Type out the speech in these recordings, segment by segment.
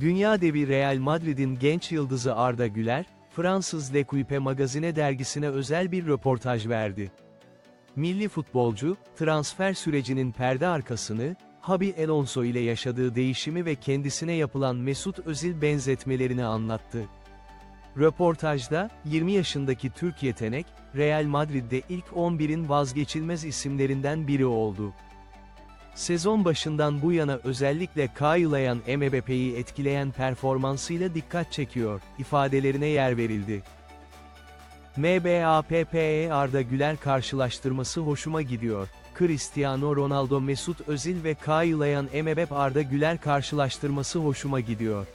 Dünya devi Real Madrid'in genç yıldızı Arda Güler, Fransız L'Equipe magazine dergisine özel bir röportaj verdi. Milli futbolcu, transfer sürecinin perde arkasını, Habi Alonso ile yaşadığı değişimi ve kendisine yapılan Mesut Özil benzetmelerini anlattı. Röportajda, 20 yaşındaki Türk yetenek, Real Madrid'de ilk 11'in vazgeçilmez isimlerinden biri oldu. Sezon başından bu yana özellikle Kayılayan Mbappe'yi etkileyen performansıyla dikkat çekiyor, ifadelerine yer verildi. MBAPPE Arda Güler karşılaştırması hoşuma gidiyor. Cristiano Ronaldo Mesut Özil ve Kayılayan Mbappe Arda Güler karşılaştırması hoşuma gidiyor.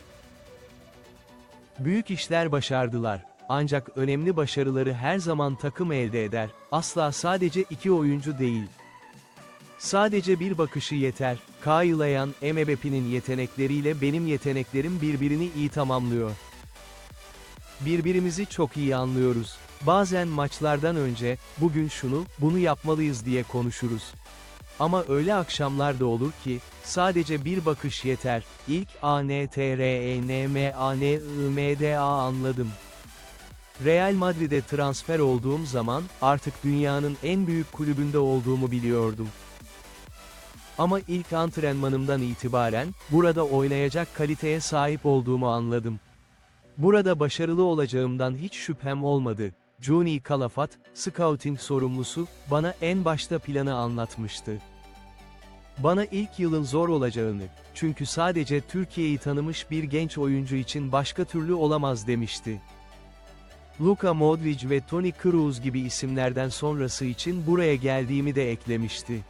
Büyük işler başardılar. Ancak önemli başarıları her zaman takım elde eder, asla sadece iki oyuncu değil. Sadece bir bakışı yeter, Kayılayan Mbappe'nin yetenekleriyle benim yeteneklerim birbirini iyi tamamlıyor. Birbirimizi çok iyi anlıyoruz. Bazen maçlardan önce, bugün şunu, bunu yapmalıyız diye konuşuruz. Ama öyle akşamlar da olur ki, sadece bir bakış yeter, ilk A N T R E N M A N I M D A anladım. Real Madrid'e transfer olduğum zaman, artık dünyanın en büyük kulübünde olduğumu biliyordum. Ama ilk antrenmanımdan itibaren, burada oynayacak kaliteye sahip olduğumu anladım. Burada başarılı olacağımdan hiç şüphem olmadı. Johnny Calafat, scouting sorumlusu, bana en başta planı anlatmıştı. Bana ilk yılın zor olacağını, çünkü sadece Türkiye'yi tanımış bir genç oyuncu için başka türlü olamaz demişti. Luka Modric ve Toni Kroos gibi isimlerden sonrası için buraya geldiğimi de eklemişti.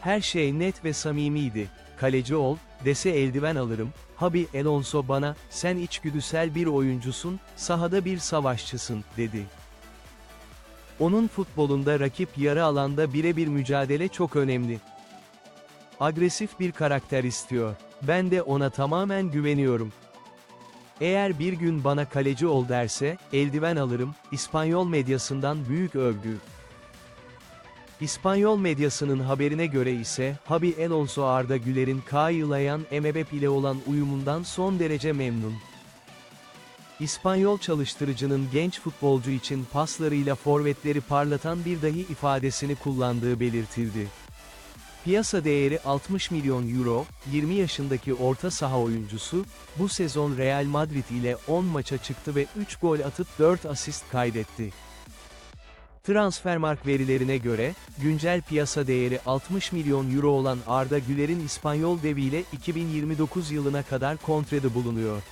Her şey net ve samimiydi. Kaleci ol, dese eldiven alırım. Habi Alonso bana, sen içgüdüsel bir oyuncusun, sahada bir savaşçısın, dedi. Onun futbolunda rakip yarı alanda birebir mücadele çok önemli. Agresif bir karakter istiyor. Ben de ona tamamen güveniyorum. Eğer bir gün bana kaleci ol derse, eldiven alırım, İspanyol medyasından büyük övgü. İspanyol medyasının haberine göre ise, Habi Alonso Arda Güler'in Kayılayan Mbappe ile olan uyumundan son derece memnun. İspanyol çalıştırıcının genç futbolcu için paslarıyla forvetleri parlatan bir dahi ifadesini kullandığı belirtildi. Piyasa değeri 60 milyon euro, 20 yaşındaki orta saha oyuncusu, bu sezon Real Madrid ile 10 maça çıktı ve 3 gol atıp 4 asist kaydetti. Transfermarkt verilerine göre, güncel piyasa değeri 60 milyon euro olan Arda Güler'in İspanyol deviyle 2029 yılına kadar kontrede bulunuyor.